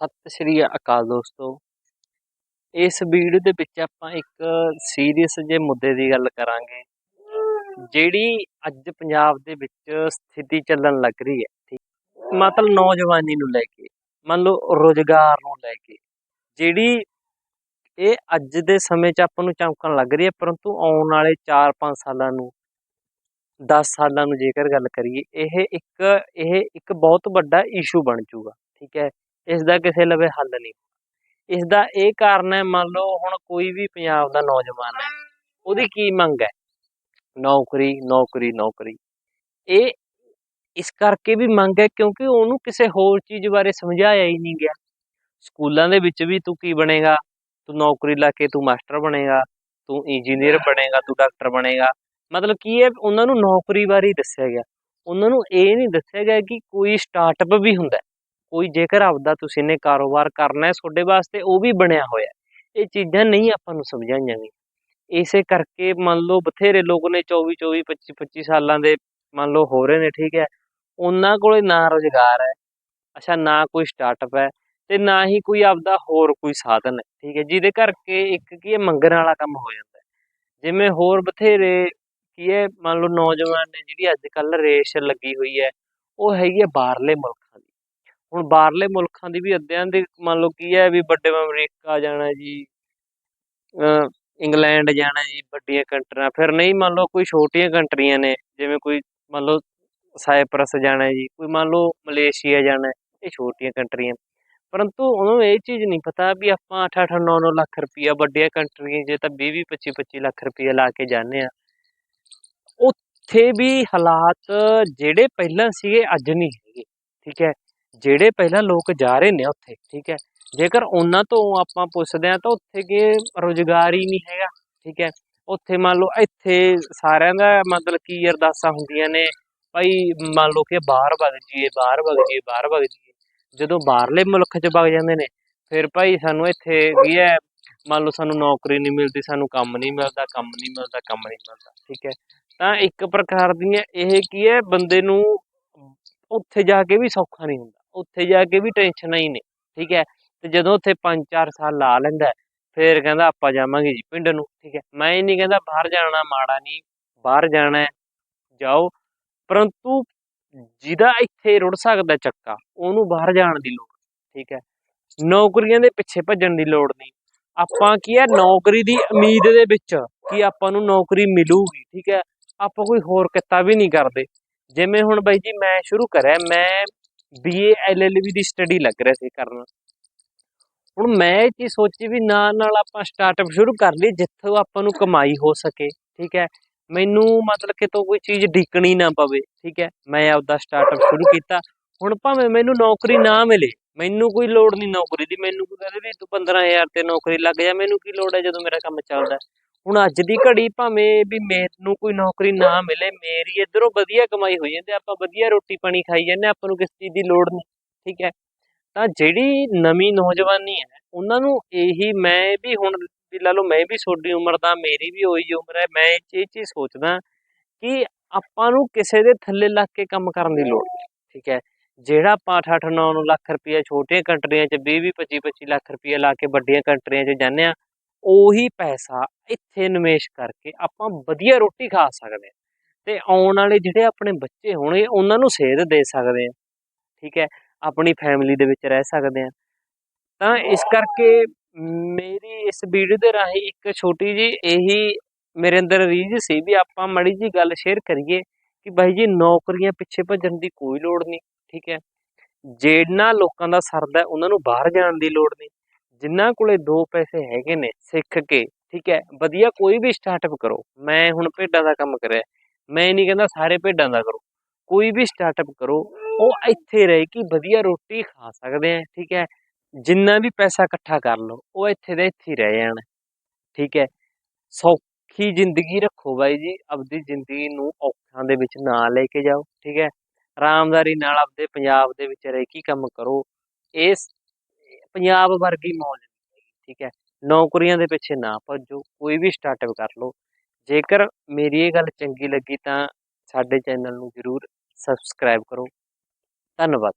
ਸਤਿ ਸ਼੍ਰੀ ਅਕਾਲ ਦੋਸਤੋ। ਇਸ ਵੀਡੀਓ ਦੇ ਵਿੱਚ ਆਪਾਂ ਇੱਕ ਸੀਰੀਅਸ ਜੇ ਮੁੱਦੇ ਦੀ ਗੱਲ ਕਰਾਂਗੇ, ਜਿਹੜੀ ਅੱਜ ਪੰਜਾਬ ਦੇ ਵਿੱਚ ਸਥਿਤੀ ਚੱਲਣ ਲੱਗ ਰਹੀ ਹੈ, ਠੀਕ ਮਤਲਬ ਨੌਜਵਾਨੀ ਨੂੰ ਲੈ ਕੇ, ਮੰਨ ਲਓ ਰੋਜ਼ਗਾਰ ਨੂੰ ਲੈ ਕੇ, ਜਿਹੜੀ ਇਹ ਅੱਜ ਦੇ ਸਮੇਂ 'ਚ ਆਪਾਂ ਨੂੰ ਚਮਕਣ ਲੱਗ ਰਹੀ ਹੈ, ਪਰੰਤੂ ਆਉਣ ਵਾਲੇ 4-5 ਸਾਲਾਂ ਨੂੰ 10 ਸਾਲਾਂ ਨੂੰ ਜੇਕਰ ਗੱਲ ਕਰੀਏ, ਇਹ ਇੱਕ ਇਹ ਇੱਕ ਬਹੁਤ ਵੱਡਾ ਇਸ਼ੂ ਬਣ ਜਾਊਗਾ ਠੀਕ ਹੈ। ਇਸ ਦਾ ਕਿਸੇ ਲਵੇ ਹੱਲ ਨਹੀਂ ਇਸ ਦਾ ਇਹ ਕਾਰਨ ਹੈ, ਮੰਨ ਲਓ ਹੁਣ ਕੋਈ ਵੀ ਪੰਜਾਬ ਦਾ ਨੌਜਵਾਨ ਹੈ, ਉਹਦੀ ਕੀ ਮੰਗ ਹੈ? ਨੌਕਰੀ ਨੌਕਰੀ ਨੌਕਰੀ। ਇਹ ਇਸ ਕਰਕੇ ਵੀ ਮੰਗ ਹੈ ਕਿਉਂਕਿ ਉਹਨੂੰ ਕਿਸੇ ਹੋਰ ਚੀਜ਼ ਬਾਰੇ ਸਮਝਾਇਆ ਹੀ ਨਹੀਂ ਗਿਆ। ਸਕੂਲਾਂ ਦੇ ਵਿੱਚ ਵੀ ਤੂੰ ਕੀ ਬਣੇਗਾ? ਤੂੰ ਨੌਕਰੀ ਲਾ ਕੇ ਤੂੰ ਮਾਸਟਰ ਬਣੇਗਾ, ਤੂੰ ਇੰਜੀਨੀਅਰ ਬਣੇਗਾ, ਤੂੰ ਡਾਕਟਰ ਬਣੇਗਾ। ਮਤਲਬ ਕੀ ਹੈ, ਉਹਨਾਂ ਨੂੰ ਨੌਕਰੀ ਬਾਰੇ ਦੱਸਿਆ ਗਿਆ। ਉਹਨਾਂ ਨੂੰ ਇਹ ਨਹੀਂ ਦੱਸਿਆ ਗਿਆ ਕਿ ਕੋਈ ਸਟਾਰਟਅਪ ਵੀ ਹੁੰਦਾ। ਕੋਈ ਜੇਕਰ ਆਪਦਾ ਤੁਸੀਂ ਨੇ ਕਾਰੋਬਾਰ ਕਰਨਾ ਹੈ, ਤੁਹਾਡੇ ਵਾਸਤੇ ਉਹ ਵੀ ਬਣਿਆ ਹੋਇਆ ਇਹ ਚੀਜ਼ਾਂ ਨਹੀਂ ਆਪਾਂ ਨੂੰ ਸਮਝਾਈਆਂ ਗਈਆਂ। ਇਸੇ ਕਰਕੇ ਮੰਨ ਲਓ ਬਥੇਰੇ ਲੋਕ ਨੇ 24 24 25 25 ਸਾਲਾਂ ਦੇ ਮੰਨ ਲਓ ਹੋ ਰਹੇ ਨੇ, ਠੀਕ ਹੈ। ਉਹਨਾਂ ਕੋਲੇ ਨਾ ਰੁਜ਼ਗਾਰ ਹੈ, ਅੱਛਾ ਨਾ ਕੋਈ ਸਟਾਰਟਅਪ ਹੈ ਤੇ ਨਾ ਹੀ ਕੋਈ ਆਪਦਾ ਹੋਰ ਕੋਈ ਸਾਧਨ ਹੈ, ਠੀਕ ਹੈ। ਜਿਹਦੇ ਕਰਕੇ ਇੱਕ ਕੀ ਹੈ, ਮੰਗਣ ਵਾਲਾ ਕੰਮ ਹੋ ਜਾਂਦਾ ਜਿਵੇਂ ਹੋਰ ਬਥੇਰੇ ਕੀ ਹੈ, ਮੰਨ ਲਓ ਨੌਜਵਾਨ ਨੇ ਜਿਹੜੀ ਅੱਜ ਕੱਲ ਰੇਸ ਲੱਗੀ ਹੋਈ ਹੈ, ਉਹ ਹੈਗੀ ਹੈ ਬਾਹਰਲੇ ਮੁਲਕਾਂ ਦੀ। ਹੁਣ ਬਾਹਰਲੇ ਮੁਲਕਾਂ ਦੀ ਵੀ ਅੱਧਿਆਂ ਦੀ ਮੰਨ ਲਓ ਕੀ ਹੈ ਵੀ ਵੱਡੇ ਅਮਰੀਕਾ ਜਾਣਾ ਜੀ ਇੰਗਲੈਂਡ ਜਾਣਾ ਜੀ, ਵੱਡੀਆਂ ਕੰਟਰੀਆਂ, ਫਿਰ ਨਹੀਂ ਮੰਨ ਲਓ ਕੋਈ ਛੋਟੀਆਂ ਕੰਟਰੀਆਂ ਨੇ, ਜਿਵੇਂ ਕੋਈ ਮੰਨ ਲਓ ਸਾਈਪਰਸ ਜਾਣਾ ਜੀ, ਕੋਈ ਮੰਨ ਲਓ ਮਲੇਸ਼ੀਆ ਜਾਣਾ, ਇਹ ਛੋਟੀਆਂ ਕੰਟਰੀਆਂ। ਪਰੰਤੂ ਉਹਨਾਂ ਨੂੰ ਇਹ ਚੀਜ਼ ਨਹੀਂ ਪਤਾ ਵੀ ਆਪਾਂ 8-8 9-9 ਲੱਖ ਰੁਪਈਆ ਵੱਡੀਆਂ ਕੰਟਰੀਆਂ ਜੇ ਤਾਂ 20-20 25-25 ਲੱਖ ਰੁਪਈਆ ਲਾ ਕੇ ਜਾਂਦੇ ਆ ਉੱਥੇ ਵੀ ਹਾਲਾਤ ਜਿਹੜੇ ਪਹਿਲਾਂ ਸੀਗੇ, ਅੱਜ ਨਹੀਂ ਹੈਗੇ, ਠੀਕ ਹੈ। ਜਿਹੜੇ ਪਹਿਲਾਂ ਲੋਕ ਜਾ ਰਹੇ ਨੇ ਉੱਥੇ, ਠੀਕ ਹੈ? ਜੇਕਰ ਉਹਨਾਂ ਤੋਂ ਆਪਾਂ ਪੁੱਛਦੇ ਆ ਤਾਂ ਉੱਥੇ ਕਿ ਰੁਜ਼ਗਾਰ ਹੀ ਨਹੀਂ ਹੈਗਾ, ਠੀਕ ਹੈ? ਉੱਥੇ ਮੰਨ ਲਓ ਇੱਥੇ ਸਾਰਿਆਂ ਦਾ ਮਤਲਬ ਕੀ ਅਰਦਾਸਾਂ ਹੁੰਦੀਆਂ ਨੇ, ਭਾਈ ਮੰਨ ਲਓ ਕਿ ਬਾਹਰ ਵਗ ਜੀਏ ਬਾਹਰ ਵਗ ਜੀਏ ਬਾਹਰ ਵਗ ਜੀਏ ਜਦੋਂ ਬਾਹਰਲੇ ਮੁਲਕ 'ਚ ਵਗ ਜਾਂਦੇ ਨੇ, ਫਿਰ ਭਾਈ ਸਾਨੂੰ ਇੱਥੇ ਕੀ ਹੈ, ਮੰਨ ਲਓ ਸਾਨੂੰ ਨੌਕਰੀ ਨਹੀਂ ਮਿਲਦੀ, ਸਾਨੂੰ ਕੰਮ ਨਹੀਂ ਮਿਲਦਾ, ਕੰਮ ਨਹੀਂ ਮਿਲਦਾ, ਕੰਮ ਨਹੀਂ ਮਿਲਦਾ, ਠੀਕ ਹੈ? ਤਾਂ ਇੱਕ ਪ੍ਰਕਾਰ ਦੀਆਂ ਇਹ ਕੀ ਹੈ, ਬੰਦੇ ਨੂੰ ਉੱਥੇ ਜਾ ਕੇ ਵੀ ਸੌਖਾ ਨਹੀਂ ਹੁੰਦਾ। ਉੱਥੇ ਜਾ ਕੇ ਵੀ ਟੈਨਸ਼ਨਾਂ ਹੀ ਨੇ ਠੀਕ ਹੈ? ਤੇ ਜਦੋਂ ਉੱਥੇ 5-4 ਸਾਲ ਲਾ ਲੈਂਦਾ ਹੈ, ਫਿਰ ਕਹਿੰਦਾ ਆਪਾਂ ਜਾਵਾਂਗੇ ਜੀ ਪਿੰਡ ਨੂੰ ਠੀਕ ਹੈ? ਮੈਂ ਇਹ ਨਹੀਂ ਕਹਿੰਦਾ ਬਾਹਰ ਜਾਣਾ ਮਾੜਾ ਨਹੀਂ ਬਾਹਰ ਜਾਣਾ ਜਾਓ। ਪਰੰਤੂ ਜਿਹਦਾ ਇੱਥੇ ਰੁੜ ਸਕਦਾ ਚੱਕਾ ਉਹਨੂੰ ਬਾਹਰ ਜਾਣ ਦੀ ਲੋੜ ਠੀਕ ਹੈ? ਨੌਕਰੀਆਂ ਦੇ ਪਿੱਛੇ ਭੱਜਣ ਦੀ ਲੋੜ ਨਹੀਂ। ਆਪਾਂ ਕੀ ਹੈ ਨੌਕਰੀ ਦੀ ਉਮੀਦ ਦੇ ਵਿੱਚ ਕਿ ਆਪਾਂ ਨੂੰ ਨੌਕਰੀ ਮਿਲੂਗੀ ਠੀਕ ਹੈ? ਆਪਾਂ ਕੋਈ ਹੋਰ ਕਿੱਤਾ ਵੀ ਨਹੀਂ ਕਰਦੇ। ਜਿਵੇਂ ਹੁਣ ਬਾਈ ਜੀ ਮੈਂ ਸ਼ੁਰੂ ਕਰਿਆ ਮੈਂ ਬੀਏ ਐਲਐਲਬੀ ਦੀ ਸਟੱਡੀ ਲੱਗ ਰਿਹਾ ਸੀ ਕਰਨ। ਹੁਣ ਮੈਂ ਇਹ ਚੀਜ਼ ਸੋਚੀ ਵੀ ਨਾਲ ਨਾਲ ਆਪਾਂ ਸਟਾਰਟਅਪ ਸ਼ੁਰੂ ਕਰ ਲਈ ਜਿੱਥੋਂ ਆਪਾਂ ਨੂੰ ਕਮਾਈ ਹੋ ਸਕੇ, ਠੀਕ ਹੈ। ਮੈਨੂੰ ਮਤਲਬ ਕਿ ਤੋਂ ਕੋਈ ਚੀਜ਼ ਢੀਕਣੀ ਨਾ ਪਵੇ, ਠੀਕ ਹੈ। ਮੈਂ ਆਪਦਾ ਸਟਾਰਟਅਪ ਸ਼ੁਰੂ ਕੀਤਾ। ਹੁਣ ਭਾਵੇਂ ਮੈਨੂੰ ਨੌਕਰੀ ਨਾ ਮਿਲੇ, ਮੈਨੂੰ ਕੋਈ ਲੋੜ ਨਹੀਂ ਨੌਕਰੀ ਦੀ। ਮੈਨੂੰ ਕੋਈ ਕਹਿੰਦੇ ਵੀ ਤੂੰ 15000 ਤੇ ਨੌਕਰੀ ਲੱਗ ਜਾ, ਮੈਨੂੰ ਕੀ ਲੋੜ ਹੈ ਜਦੋਂ ਮੇਰਾ ਕੰਮ ਚੱਲਦਾ? ਹੁਣ ਅੱਜ ਦੀ ਘੜੀ ਭਾਵੇਂ ਵੀ ਮੈਨੂੰ ਕੋਈ ਨੌਕਰੀ ਨਾ ਮਿਲੇ, ਮੇਰੀ ਇਧਰੋਂ ਵਧੀਆ ਕਮਾਈ ਹੋਈ ਜਾਂਦੀ ਆਪਾਂ ਵਧੀਆ ਰੋਟੀ ਪਾਣੀ ਖਾਈ ਜਾਂਦੇ ਆਪਾਂ ਨੂੰ ਕਿਸ ਚੀਜ਼ ਦੀ ਲੋੜ ਨਹੀਂ, ਠੀਕ ਹੈ। ਤਾਂ ਜਿਹੜੀ ਨਵੀਂ ਨੌਜਵਾਨੀ ਹੈ, ਉਹਨਾਂ ਨੂੰ ਇਹੀ ਮੈਂ ਵੀ ਹੁਣ ਵੀ ਲਾ ਲਓ ਮੈਂ ਵੀ ਤੁਹਾਡੀ ਉਮਰ ਦਾ, ਮੇਰੀ ਵੀ ਉਹੀ ਉਮਰ ਹੈ, ਮੈਂ ਇਹ ਚੀਜ਼ ਸੋਚਦਾ ਕਿ ਆਪਾਂ ਨੂੰ ਕਿਸੇ ਦੇ ਥੱਲੇ ਲੱਗ ਕੇ ਕੰਮ ਕਰਨ ਦੀ ਲੋੜ ਨਹੀਂ, ਠੀਕ ਹੈ। ਜਿਹੜਾ ਆਪਾਂ 8-8 9 ਲੱਖ ਰੁਪਈਆ ਛੋਟੀਆਂ ਕੰਟਰੀਆਂ 'ਚ 20-20 25-25 ਲੱਖ ਰੁਪਈਆ ਲਾ ਕੇ ਵੱਡੀਆਂ ਕੰਟਰੀਆਂ 'ਚ ਜਾਂਦੇ ਆ ਉਹੀ ਪੈਸਾ ਇੱਥੇ ਨਿਵੇਸ਼ ਕਰਕੇ ਆਪਾਂ ਵਧੀਆ ਰੋਟੀ ਖਾ ਸਕਦੇ ਹਾਂ। ਤੇ ਆਉਣ ਵਾਲੇ ਜਿਹੜੇ ਆਪਣੇ ਬੱਚੇ ਹੋਣਗੇ ਉਹਨਾਂ ਨੂੰ ਸੇਧ ਦੇ ਸਕਦੇ ਹਾਂ। ਠੀਕ ਹੈ? ਆਪਣੀ ਫੈਮਿਲੀ ਦੇ ਵਿੱਚ ਰਹਿ ਸਕਦੇ ਹਾਂ। ਤਾਂ ਇਸ ਕਰਕੇ ਮੇਰੀ ਇਸ ਵੀਡੀਓ ਦੇ ਰਾਹੀਂ ਇੱਕ ਛੋਟੀ ਜੀ ਇਹੀ ਮੇਰੇ ਅੰਦਰ ਰੀਝ ਸੀ ਵੀ ਆਪਾਂ ਮੜੀ ਜੀ ਗੱਲ ਸ਼ੇਅਰ ਕਰੀਏ ਕਿ ਬਾਈ ਜੀ ਨੌਕਰੀਆਂ ਪਿੱਛੇ ਭੱਜਣ ਦੀ ਕੋਈ ਲੋੜ ਨਹੀਂ। ਠੀਕ ਹੈ? ਜਿਹਨਾਂ ਲੋਕਾਂ ਦਾ ਸਰਦਾ ਹੈ, ਉਹਨਾਂ ਨੂੰ ਬਾਹਰ ਜਾਣ ਦੀ ਲੋੜ ਨਹੀਂ। ਜਿਨ੍ਹਾਂ ਕੋਲੇ ਦੋ ਪੈਸੇ ਹੈਗੇ ਨੇ ਸਿੱਖ ਕੇ, ਠੀਕ ਹੈ, ਵਧੀਆ ਕੋਈ ਵੀ ਸਟਾਰਟਅਪ ਕਰੋ। ਮੈਂ ਹੁਣ ਭੇਡਾਂ ਦਾ ਕੰਮ ਕਰਿਆ। ਮੈਂ ਨਹੀਂ ਕਹਿੰਦਾ ਸਾਰੇ ਭੇਡਾਂ ਦਾ ਕਰੋ। ਕੋਈ ਵੀ ਸਟਾਰਟਅਪ ਕਰੋ, ਉਹ ਇੱਥੇ ਰਹਿ ਕੇ ਵਧੀਆ ਰੋਟੀ ਖਾ ਸਕਦੇ ਆ, ਠੀਕ ਹੈ। ਜਿੰਨਾ ਵੀ ਪੈਸਾ ਇਕੱਠਾ ਕਰ ਲਓ, ਉਹ ਇੱਥੇ ਦੇ ਇੱਥੇ ਰਹਿ ਜਾਣ, ਠੀਕ ਹੈ। ਸੌਖੀ ਜ਼ਿੰਦਗੀ ਰੱਖੋ ਬਾਈ ਜੀ, ਆਪਦੀ ਜ਼ਿੰਦਗੀ ਨੂੰ ਔਖਾਂ ਦੇ ਵਿੱਚ ਨਾ ਲੈ ਕੇ ਜਾਓ, ਠੀਕ ਹੈ। ਆਰਾਮਦਾਰੀ ਨਾਲ ਆਪਦੇ ਪੰਜਾਬ ਦੇ ਵਿੱਚ ਰਹਿ ਕੇ ਕੰਮ ਕਰੋ। ਇਸ ਪੰਜਾਬ ਵਰਗੀ ਮੌਜ ਠੀਕ ਹੈ। ਨੌਕਰੀਆਂ ਦੇ ਪਿੱਛੇ ਨਾ ਭੱਜੋ, ਕੋਈ ਵੀ ਸਟਾਰਟਅਪ ਕਰ ਲਓ। ਜੇਕਰ ਮੇਰੀ ਇਹ ਗੱਲ ਚੰਗੀ ਲੱਗੀ ਤਾਂ ਸਾਡੇ ਚੈਨਲ ਨੂੰ ਜ਼ਰੂਰ ਸਬਸਕ੍ਰਾਈਬ ਕਰੋ। ਧੰਨਵਾਦ।